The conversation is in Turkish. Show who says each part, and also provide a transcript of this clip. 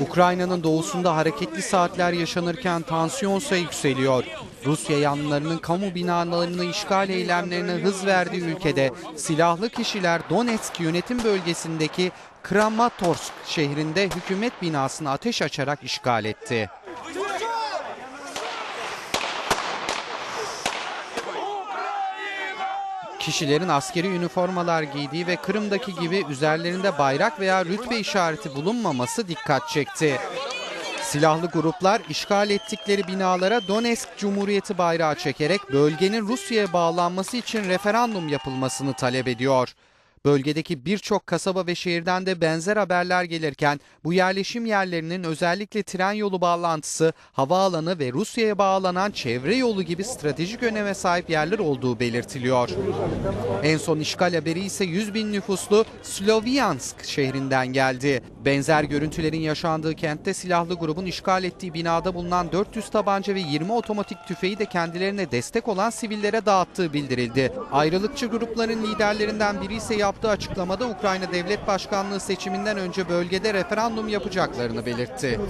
Speaker 1: Ukrayna'nın doğusunda hareketli saatler yaşanırken tansiyonsa yükseliyor. Rusya yanlılarının kamu binalarını işgal eylemlerine hız verdiği ülkede silahlı kişiler Donetsk yönetim bölgesindeki Kramatorsk şehrinde hükümet binasını ateş açarak işgal etti. Kişilerin askeri üniformalar giydiği ve Kırım'daki gibi üzerlerinde bayrak veya rütbe işareti bulunmaması dikkat çekti. Silahlı gruplar işgal ettikleri binalara Donetsk Cumhuriyeti bayrağı çekerek bölgenin Rusya'ya bağlanması için referandum yapılmasını talep ediyor. Bölgedeki birçok kasaba ve şehirden de benzer haberler gelirken bu yerleşim yerlerinin özellikle tren yolu bağlantısı, havaalanı ve Rusya'ya bağlanan çevre yolu gibi stratejik öneme sahip yerler olduğu belirtiliyor. En son işgal haberi ise 100 bin nüfuslu Slovyansk şehrinden geldi. Benzer görüntülerin yaşandığı kentte silahlı grubun işgal ettiği binada bulunan 400 tabanca ve 20 otomatik tüfeği de kendilerine destek olan sivillere dağıttığı bildirildi. Ayrılıkçı grupların liderlerinden biri ise yaptığı açıklamada Ukrayna Devlet Başkanlığı seçiminden önce bölgede referandum yapacaklarını belirtti.